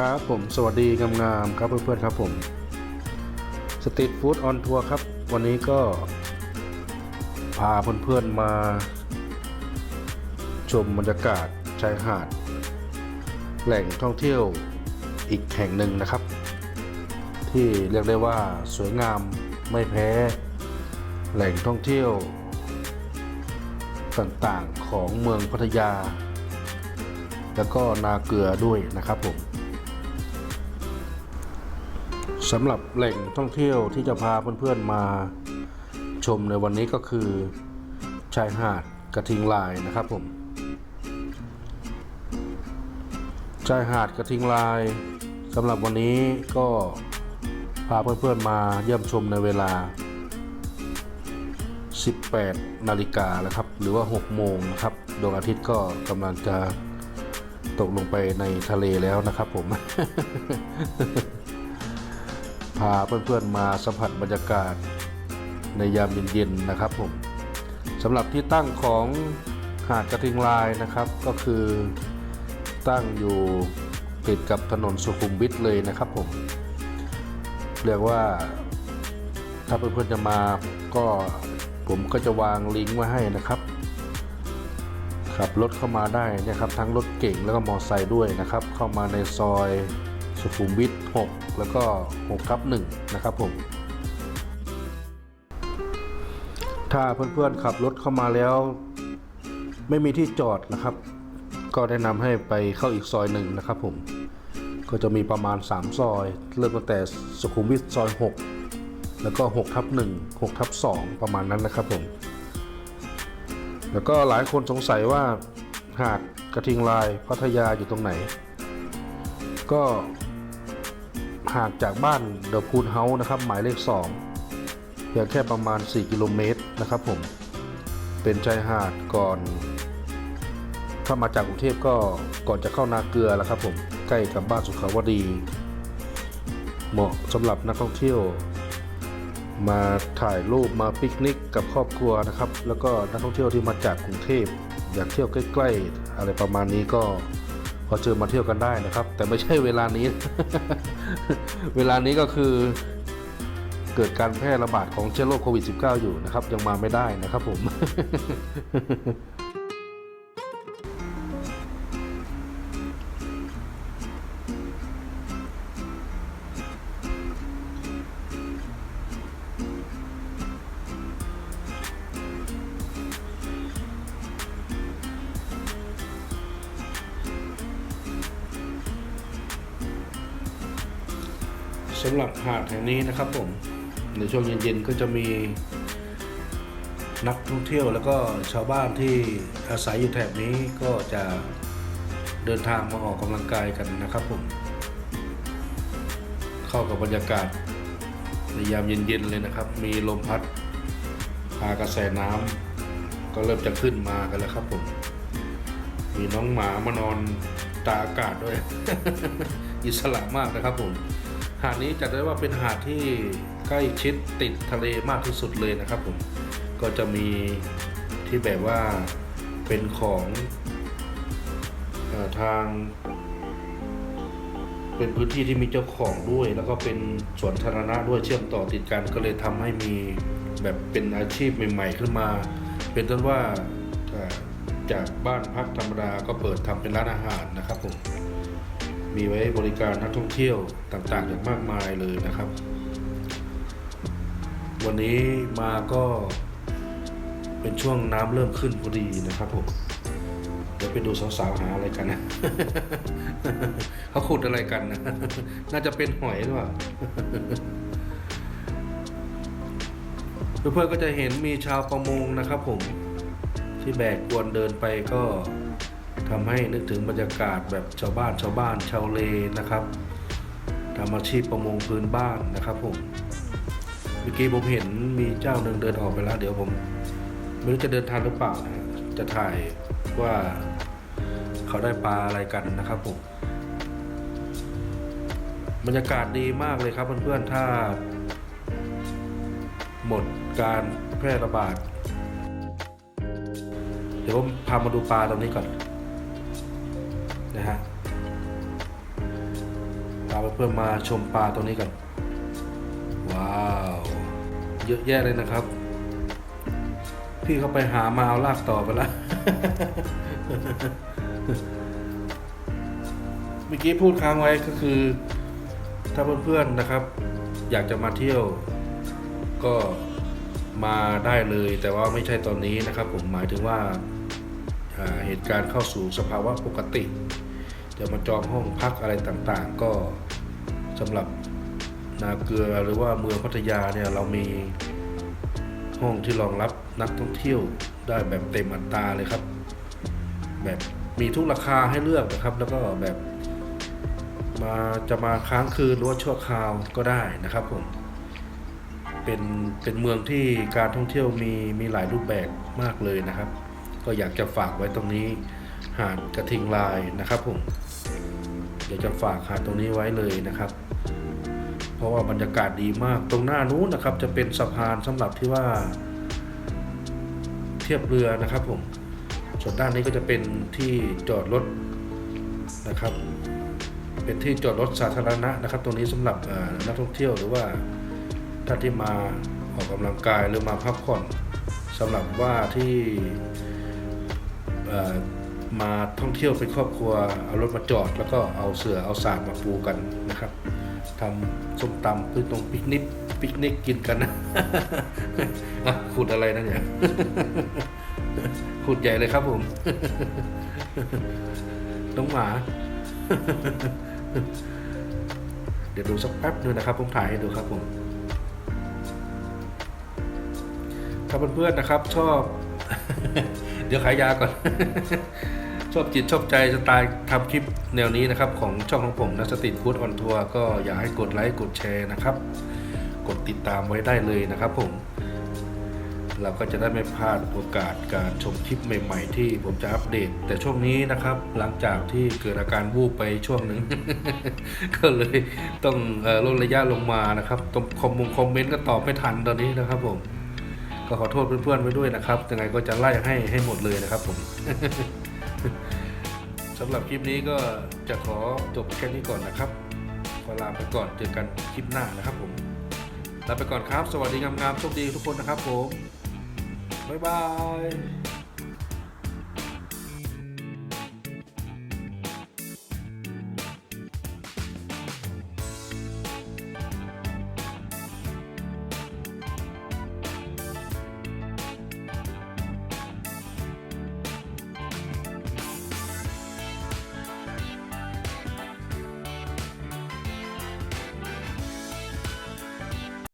ครับผมสวัสดีงามๆครับเพื่อนๆครับผมสตรีทฟู้ดออนทัวร์ครับ วันนี้ก็พาเพื่อนๆมา ชมบรรยากาศชายหาด แหล่งท่องเที่ยวอีกแห่งหนึ่งนะครับ ที่เรียกได้ว่าสวยงามไม่แพ้ แหล่งท่องเที่ยว ต่างๆของเมืองพัทยา แล้วก็นาเกลือด้วยนะครับผม สำหรับแหล่งท่องเที่ยวที่จะพาเพื่อนๆมาชมในวันนี้ก็คือชายหาดกระทิงลายนะครับผมชายหาดกระทิงลายสำหรับวันนี้ก็พาเพื่อนๆมาเยี่ยมชมในเวลา 18 นาฬิกาแล้วครับ หรือว่า 6 โมงนะครับดวงอาทิตย์ก็กำลังจะตกลงไปในทะเลแล้วนะครับผมาเพื่อนๆมาสัมผัสบรรยากาศในยามเย็นๆนะครับผมสำหรับที่ตั้งของหาดกระทิงลายนะครับ ก็คือตั้งอยู่ติดกับถนนสุขุมวิทเลยนะครับผมเรียกว่าถ้าเพื่อนๆจะมาก็ผมก็จะวางลิงก์ไว้ให้นะครับขับรถเข้ามาได้นะครับทั้งรถเก่งแล้วก็มอเตอร์ไซค์ด้วยนะครับ เข้ามาในซอย สุขุมวิท 6 แล้วก็6ทับ1นะครับผม ถ้าเพื่อนๆขับรถเข้ามาแล้ว ไม่มีที่จอดนะครับ ก็แนะนำให้ไปเข้าอีกซอยหนึ่งนะครับผม ก็จะมีประมาณ 3 ซอย เริ่มตั้งแต่สุขุมวิทซอย 6 แล้วก็6ทับ1 6ทับ2ประมาณนั้นนะครับผม แล้วก็หลายคนสงสัยว่าหาดกระทิงลายพัทยาอยู่ตรงไหน ก็ ห่างจากบ้านเดอะพูลเฮาส์นะครับ หมายเลข 2 เพียงแค่ประมาณ 4 กิโลเมตรนะครับผม เป็นชายหาดก่อน ถ้ามาจากกรุงเทพก็ก่อนจะเข้านาเกลือแล้วครับผม ใกล้กับบ้านสุขาวดี เหมาะสำหรับนักท่องเที่ยว มาถ่ายรูปมาปิกนิกกับครอบครัวนะครับ แล้วก็นักท่องเที่ยวที่มาจากกรุงเทพอยากเที่ยวใกล้ ๆ อะไรประมาณนี้ก็พอเจอมาเที่ยวกันได้นะครับ แต่ไม่ใช่เวลานี้ เวลานี้ก็คือเกิดการแพร่ระบาดของเชื้อโรคโควิด -19 อยู่นะครับ ยังมาไม่ได้นะครับผม สำหรับหาดแห่งนี้นะครับผมในช่วงเย็นๆก็จะมีนักท่องเที่ยวแล้วก็ชาวบ้านที่อาศัยอยู่แถบนี้ก็จะเดินทางมาออกกำลังกายกันนะครับผม เข้ากับบรรยากาศในยามเย็นๆเลยนะครับ มีลมพัดพากระแสน้ำก็เริ่มจะขึ้นมากันแล้วครับผม มีน้องหมามานอนตาอากาศด้วย อิสระมากนะครับผม หาดนี้จัดได้ว่าเป็นหาดที่ใกล้ชิดติดทะเลมากที่สุดเลยนะครับผมก็จะมีที่แบบว่าเป็นของอทาง เป็นพื้นที่ที่มีเจ้าของด้วย แล้วก็เป็นสวนธารณะด้วยเชื่อมต่อติดกันก็เลยทำให้มีแบบเป็นอาชีพใหม่ ๆ ขึ้นมา เป็นต้นว่าจากบ้านพักธรรมดาก็เปิดทำเป็นร้านอาหารนะครับผม มีไว้บริการนักท่องเที่ยวต่างๆอย่างมากมายเลยนะครับ วันนี้มาก็เป็นช่วงน้ำเริ่มขึ้นพอดีนะครับผมเดี๋ยวไปดูสาวๆหาอะไรกันนะเขาขุดอะไรกันนะน่าจะเป็นหอยหรือเปล่าเพื่อนๆก็จะเห็นมีชาวประมงนะครับผมที่แบกกวนเดินไปก็ ทำให้นึกถึงบรรยากาศแบบชาวบ้านชาวบ้านชาวเลนะครับทำอาชีพประมงพื้นบ้านนะครับผมเมื่อกี้ผมเห็นมีเจ้าหนึ่งเดินออกไปแล้ว เดี๋ยวผมไม่รู้จะเดินทางหรือเปล่านะจะถ่ายว่าเขาได้ปลาอะไรกันนะครับผมบรรยากาศดีมากเลยครับเพื่อนๆถ้า หมดการแพร่ระบาด เดี๋ยวผมพามาดูปลาตรงนี้ก่อน นะฮะพาเพื่อนมาชมปลาตัวนี้กัน ว้าว เยอะแยะเลยนะครับ พี่เขาไปหามาเอาลากต่อไปแล้วเมื่อกี้พูดค้างไว้ก็คือ ถ้าเพื่อนๆนะครับ อยากจะมาเที่ยว ก็มาได้เลยแต่ว่าไม่ใช่ตอนนี้นะครับ ผมหมายถึงว่า เหตุการณ์เข้าสู่สภาวะปกติ จะมาจองห้องพักอะไรต่างๆ ก็สำหรับนาเกลือหรือว่าเมืองพัทยาเนี่ยเรามีห้องที่รองรับนักท่องเที่ยวได้แบบเต็มอัตราเลยครับ แบบมีทุกราคาให้เลือกนะครับ แล้วก็แบบมาจะมาค้างคืนหรือว่าชั่วคราวก็ได้นะครับผมเป็นเป็นเมืองที่การท่องเที่ยวมีมีหลายรูปแบบมากเลยนะครับ ก็อยากจะฝากไว้ตรงนี้หาดกระทิงลายนะครับผมอยากจะฝากหาดตรงนี้ไว้เลยนะครับ เพราะว่าบรรยากาศดีมากตรงหน้านู้นนะครับ จะเป็นสะพานสำหรับที่ว่า เทียบเรือนะครับผมส่วนด้านนี้ก็จะเป็นที่จอดรถนะครับ เป็นที่จอดรถสาธารณะนะครับ ตรงนี้สำหรับนักท่องเที่ยวหรือว่าท่านที่มาออกกำลังกายหรือมาพักผ่อนสำหรับว่าที่ มาท่องเที่ยวเป็นครอบครัวเอารถมาจอด แล้วก็เอาเสือเอาสาดมาปูกันนะครับทำส้มตำพื้นตรงปิกนิกปิกนิกกินกันนะขุดอะไรนะเนี่ยขุดใหญ่เลยครับผมน้องหมา เดี๋ยวดูสักแป๊บนึงนะครับ ผมถ่ายให้ดูครับผมถ้าเพื่อนๆนะครับชอบ ดี๋ยวขายยาก่อน ชอบจิตชอบใจสไตล์ทำคลิปแนวนี้นะครับ ของช่องของผมนะสติฟูดออนทัวร์ก็อยากให้กดไลค์กดแชร์นะครับ กดติดตามไว้ได้เลยนะครับผม เราก็จะได้ไม่พลาดโอกาสการชมคลิปใหม่ ๆ ที่ผมจะอัปเดต แต่ช่วงนี้นะครับ หลังจากที่เกิดอาการวูบไปช่วงหนึ่งก็เลยต้องลดระยะลงมานะครับตรงคอมมงคอมเมนต์ก็ตอบไม่ทันตอนนี้นะครับผม ก็ขอโทษเพื่อนๆไว้ด้วยนะครับยังไงก็จะไล่ให้ให้หมดเลยนะครับผมสำหรับคลิปนี้ก็จะขอจบแค่นี้ก่อนนะครับขอลาไปก่อนเจอกันคลิปหน้านะครับผมลาไปก่อนครับ สวัสดีงามๆโชคดีทุกคนนะครับผมบ๊ายบาย